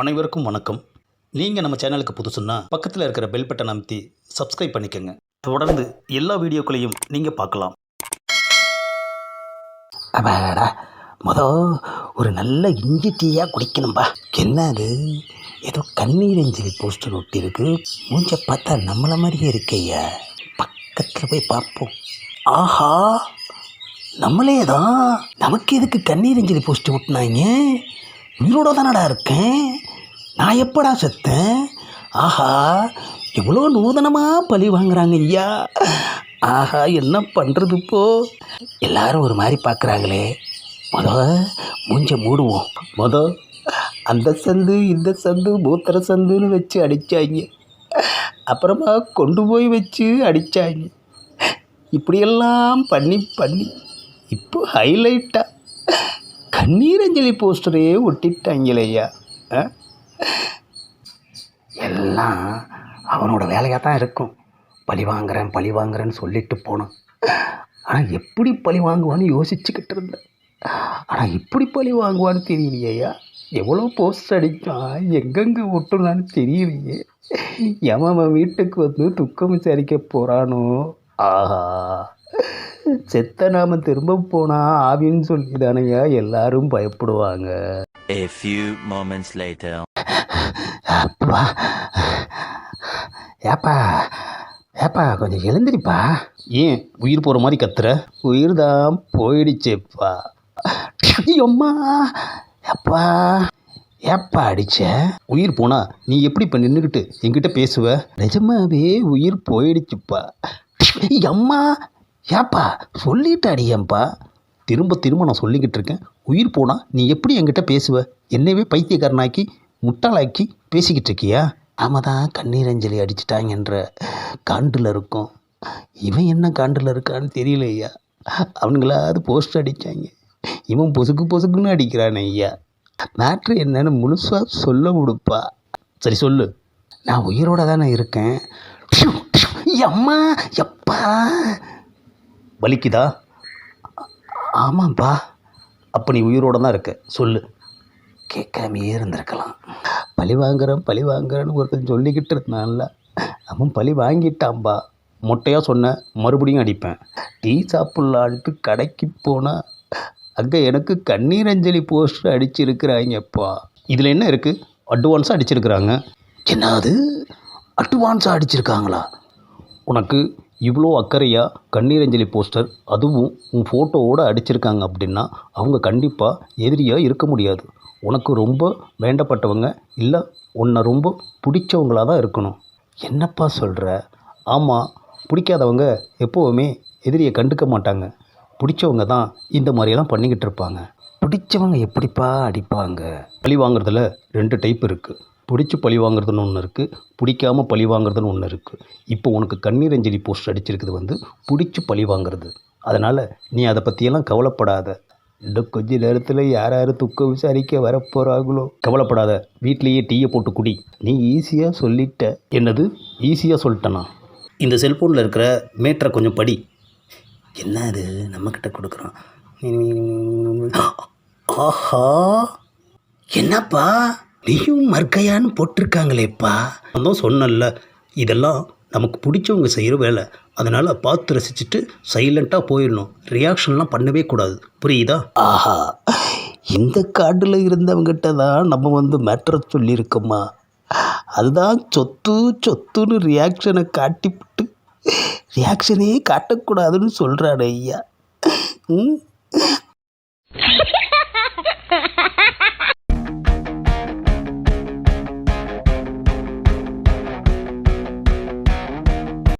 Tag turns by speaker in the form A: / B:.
A: அனைவருக்கும் வணக்கம். நீங்கள் நம்ம சேனலுக்கு புதுசுன்னா பக்கத்தில் இருக்கிற பெல் பட்டன் அமைத்தி சப்ஸ்கிரைப் பண்ணிக்கோங்க. தொடர்ந்து எல்லா வீடியோக்களையும் நீங்கள் பார்க்கலாம்.
B: அப்பாடா மொத ஒரு நல்ல இஞ்சி டீயாக குடிக்கணும்பா. என்ன அது? ஏதோ கண்ணீர் அஞ்சலி போஸ்டர் ஒட்டியிருக்கு. மூஞ்ச பார்த்தா நம்மள மாதிரியே இருக்கையா. பக்கத்தில் போய் பார்ப்போம். ஆஹா நம்மளே தான் நமக்கு எதுக்கு கண்ணீர் அஞ்சலி போஸ்டர் ஒட்டினாங்க? உயிரோட தானடா இருக்கேன்? நான் எப்படா செத்தேன்? ஆஹா எவ்வளோ நூதனமாக பழி வாங்குறாங்க ஐயா. ஆஹா என்ன பண்ணுறது இப்போ? எல்லாரும் ஒரு மாதிரி பார்க்குறாங்களே மொத மூஞ்ச மூடுவோம். மொத அந்த சந்து இந்த சந்து மூத்திர சந்துன்னு வச்சு அடித்தாங்க அப்புறமா கொண்டு போய் வச்சு அடித்தாங்க இப்படியெல்லாம் பண்ணி பண்ணி இப்போ ஹைலைட்டாக கண்ணீரஞ்சலி போஸ்டரே ஒட்டிட்டாங்களேய்யா. ஆ? எல்லாம் அவனோட வேலையாக தான் இருக்கும். பழி வாங்குறேன் பழி வாங்குறேன்னு சொல்லிட்டு போனான். ஆனால் எப்படி பழி வாங்குவான்னு யோசிச்சுக்கிட்டு இருந்தேன். ஆனால் இப்படி பழி வாங்குவான்னு தெரியலையா எவ்வளோ போஸ்ட் அடித்தான் எங்கெங்கே ஒட்டுனான்னு தெரியலையே. எவன் அவன் வீட்டுக்கு வந்து துக்கம் விசாரிக்க போகிறானோ ஆஹா. செத்த நாம திரும்ப போனா ஆவின்னு சொல்லி தானையா எல்லாரும் பயப்படுவாங்க.
C: A few moments later.
B: அப்பா. ஏப்பா. ஏப்பா கொஞ்சம் எழுந்திரிப்பா.
A: ஏன்? உயிர் போகிற மாதிரி கத்துற?
B: உயிர் தான் போயிடுச்சேப்பா. அம்மா அப்பா ஏப்பா அடிச்ச?
A: உயிர் போனா நீ எப்படி இப்போ நின்றுக்கிட்டு என்கிட்ட பேசுவ?
B: நிஜமாவே உயிர் போயிடுச்சுப்பா. அம்மா ஏப்பா சொல்லிட்டாடியம்ப்பா
A: திரும்ப திரும்ப நான் சொல்லிக்கிட்டு இருக்கேன். உயிர் போனால் நீ எப்படி என்கிட்ட பேசுவ? என்னவே பைத்தியக்காரனாக்கி முட்டாளாக்கி பேசிக்கிட்டு இருக்கியா?
B: ஆமாம் தான் கண்ணீரஞ்சலி அடிச்சிட்டாங்கன்ற காண்டில் இருக்கும். இவன் என்ன காண்டில் இருக்கான்னு தெரியல ஐயா. அவனுங்களாவது போஸ்ட் அடித்தாங்க இவன் பொசுக்கு பொசுக்குன்னு அடிக்கிறானே ஐயா. மேட்ரு என்னன்னு முழுசாக சொல்ல கொடுப்பா
A: சரி சொல்லு.
B: நான் உயிரோட தானே இருக்கேன். அம்மா எப்பா.
A: வலிக்குதா?
B: ஆமாம்ப்பா
A: அப்போ நீ உயிரோட தான் இருக்க. சொல்லு.
B: கேட்காமையே இருந்திருக்கலாம். பழி வாங்குறேன் பழி வாங்குறேன்னு ஒருத்தன் சொல்லிக்கிட்டு இருந்தான்ல. அவன் பழி வாங்கிட்டான்பா.
A: மொட்டையாக சொன்னேன் மறுபடியும் அடிப்பேன்.
B: டீ சாப்பிட்லான்ட்டு கடைக்கு போனால் அங்கே எனக்கு கண்ணீரஞ்சலி போஸ்டர் அடிச்சிருக்கிறாங்கப்பா.
A: இதில் என்ன இருக்குது அட்வான்ஸாக அடிச்சிருக்கிறாங்க.
B: என்னது? அட்வான்ஸாக அடிச்சிருக்காங்களா?
A: உனக்கு இவ்வளோ அக்கறையாக கண்ணீரஞ்சலி போஸ்டர் அதுவும் உன் ஃபோட்டோவோடு அடிச்சிருக்காங்க அப்படின்னா அவங்க கண்டிப்பாக எதிரியாக இருக்க முடியாது. உனக்கு ரொம்ப வேண்டப்பட்டவங்க இல்லை உன்னை ரொம்ப பிடிச்சவங்களாக தான் இருக்கணும்.
B: என்னப்பா சொல்கிற
A: ஆமாம் பிடிக்காதவங்க எப்போவுமே எதிரியை கண்டுக்க மாட்டாங்க. பிடிச்சவங்க தான் இந்த மாதிரியெல்லாம் பண்ணிக்கிட்டு இருப்பாங்க.
B: பிடிச்சவங்க எப்படிப்பா அடிப்பாங்க?
A: பழி வாங்குறதுல ரெண்டு டைப் இருக்குது பிடிச்சி பழி வாங்குறதுன்னு ஒன்று இருக்குது பிடிக்காம பழி வாங்குறதுன்னு ஒன்று இருக்குது இப்போ உனக்கு கண்ணீர் அஞ்சலி போஸ்ட் அடிச்சிருக்குது வந்து பிடிச்சி பழி வாங்குறது. அதனால் நீ அதை பற்றியெல்லாம் கவலைப்படாத.
B: இன்னும் கொஞ்ச நேரத்தில் யார் யார் துக்கம் விசாரிக்க வரப்போகிறாங்களோ
A: கவலைப்படாத. வீட்லேயே டீயை போட்டு குடி.
B: நீ ஈஸியாக சொல்லிட்ட.
A: என்னது? ஈஸியாக சொல்லிட்டேனா? இந்த செல்ஃபோனில் இருக்கிற மேட்டரை கொஞ்சம் படி.
B: என்ன அது? நம்மக்கிட்ட கொடுக்குறான். ஆஹா! என்னப்பா? நீயும் மர்க்கையான்னு போட்டிருக்காங்களேப்பா.
A: நான் தான் சொன்னேன்ல இதெல்லாம் நமக்கு பிடிச்சவங்க செய்கிற வேலை. அதனால் பார்த்து ரசிச்சுட்டு சைலண்ட்டாக போயிடணும். ரியாக்ஷன்லாம் பண்ணவே கூடாது. புரியுதா?
B: ஆஹா இந்த காட்டில் இருந்தவங்கிட்ட தான் நம்ம வந்து மேட்ரை சொல்லியிருக்கோமா? அதுதான் சொத்து சொத்துன்னு ரியாக்ஷனை காட்டிவிட்டு ரியாக்ஷனே காட்டக்கூடாதுன்னு சொல்கிறாரு ஐயா. ம்?